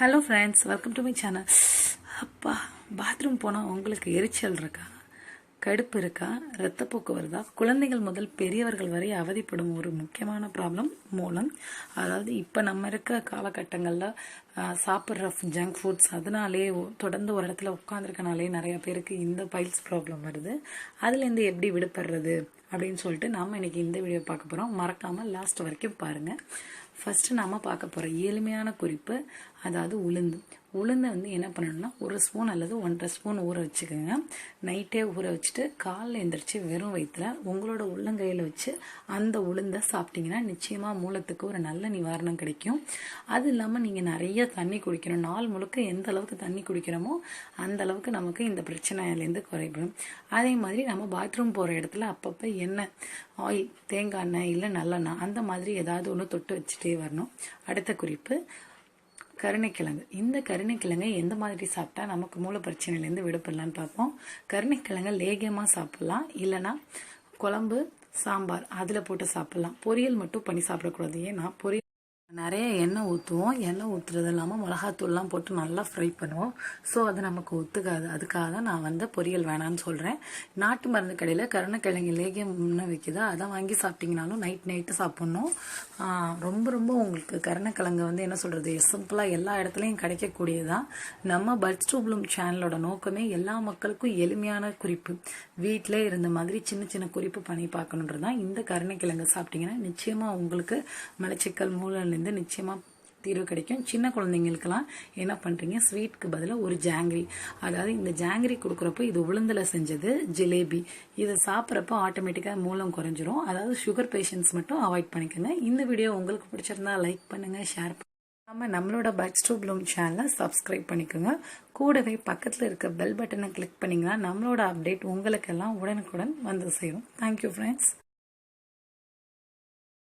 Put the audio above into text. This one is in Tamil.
Hello friends welcome to my channel அப்பா பாத்ரூம் போனால் உங்களுக்கு எரிச்சல் இருக்கா? கடுப்பு இருக்கா? ரத்தப்போக்கு வருதா? குழந்தைகள் முதல் பெரியவர்கள் வரை அவதிப்படும் ஒரு முக்கியமான ப்ராப்ளம் மூலம். அதாவது இப்போ நம்ம இருக்க காலகட்டங்களில் சாப்பிட்ற ஜங்க் ஃபுட்ஸ் அதனாலே தொடர்ந்து ஒரு இடத்துல உட்காந்துருக்கனாலே நிறைய பேருக்கு இந்த பைல்ஸ் ப்ராப்ளம் வருது. அதுலேருந்து எப்படி விடுபடுறது? அப்படின்னு சொல்லிட்டு நாம் இன்றைக்கி இந்த வீடியோ பார்க்க போகிறோம் மறக்காமல் லாஸ்ட் வரைக்கும் பாருங்கள் ஃபஸ்ட்டு நாம் பார்க்க போகிற எளிமையான குறிப்பு அதாவது உளுந்து. உளுந்தை வந்து என்ன பண்ணணும்னா ஒரு ஸ்பூன் அல்லது ஒன்றரை ஸ்பூன் ஊற வச்சுக்கோங்க. நைட்டே ஊற வச்சுட்டு காலைல எந்திரிச்சு வெறும் வயிற்றுல உங்களோட உள்ளங்கையில் வச்சு அந்த உளுந்தை சாப்பிட்டீங்கன்னா நிச்சயமாக மூலத்துக்கு ஒரு நல்ல நிவாரணம் கிடைக்கும். அது இல்லாமல் நீங்கள் நிறைய தண்ணி குடிக்கணும். நாள் முழுக்க எந்த அளவுக்கு தண்ணி குடிக்கிறோமோ அந்த அளவுக்கு நமக்கு இந்த பிரச்சனையிலேருந்து குறைபடும் அதே மாதிரி நம்ம பாத்ரூம் போகிற இடத்துல அப்பப்போ எண்ணெய் ஆயில் தேங்காய் எண்ணெய் இல்லை நல்லெண்ணெய் அந்த மாதிரி ஏதாவது ஒன்று தொட்டு வச்சுட்டே வரணும். அடுத்த குறிப்பு கருணைக்கிழங்கு. இந்த கருணைக்கிழங்கை எந்த மாதிரி சாப்பிட்டா நமக்கு மூல பிரச்சனையிலேருந்து விடுபடலான்னு பார்ப்போம். கருணைக்கிழங்கை லேகியமாக சாப்பிட்லாம். இல்லைன்னா குழம்பு சாம்பார் அதில் போட்டு சாப்பிட்லாம். பொரியல் மட்டும் பண்ணி சாப்பிடக்கூடாது. ஏன்னா பொரியல் நிறைய எண்ணெய் ஊற்றுவோம் எண்ணெய் ஊற்றுறது இல்லாமல் மிளகாத்தூள்லாம் போட்டு நல்லா ஃப்ரை பண்ணுவோம். ஸோ அது நமக்கு ஒத்துக்காது. அதுக்காக தான் நான் வந்து பொரியல் வேணான்னு சொல்கிறேன் நாட்டு மருந்து கடையில் கருணக்கிழங்கு லேகியம் முன்ன விற்கிதா அதை வாங்கி சாப்பிட்டீங்கனாலும் நைட் நைட்டு சாப்பிட்ணும். ரொம்ப ரொம்ப உங்களுக்கு கருணக்கிழங்கு வந்து என்ன சொல்கிறது சிம்பிளாக எல்லா இடத்துலையும் கிடைக்கக்கூடியதான் நம்ம பட்ஸ் டூப்ளூம் சேனலோட நோக்கமே எல்லா மக்களுக்கும் எளிமையான குறிப்பு. வீட்டிலே இருந்த மாதிரி சின்ன சின்ன குறிப்பு பண்ணி பார்க்கணுன்றது தான் இந்த கருணைக்கிழங்கு சாப்பிட்டீங்கன்னா நிச்சயமாக உங்களுக்கு மலச்சிக்கல் மூலம் வந்து நிச்சயமாக தீர்வு கிடைக்கும். சின்ன குழந்தைங்களுக்கெல்லாம் என்ன பண்ணுறீங்க ஸ்வீட்க்கு பதிலாக ஒரு ஜாங்கிரி அதாவது இந்த ஜாங்கிரி கொடுக்குறப்போ இது உளுந்தில் செஞ்சது ஜிலேபி இதை சாப்பிட்றப்போ ஆட்டோமேட்டிக்காக மூலம் குறைஞ்சிரும். அதாவது சுகர் பேஷண்ட்ஸ் மட்டும் அவாய்ட் பண்ணிக்கோங்க. இந்த வீடியோ உங்களுக்கு பிடிச்சிருந்தா லைக் பண்ணுங்கள் ஷேர் நம்ம நம்மளோட பட்ஸ் டூ ப்ளூம் சேனலை சப்ஸ்கிரைப் பண்ணிக்கோங்க. கூடவே பக்கத்தில் இருக்க பெல் பட்டனை கிளிக் பண்ணிங்கன்னா நம்மளோட அப்டேட் உங்களுக்கெல்லாம் உடனுக்குடன் வந்து சேரும். Thank you friends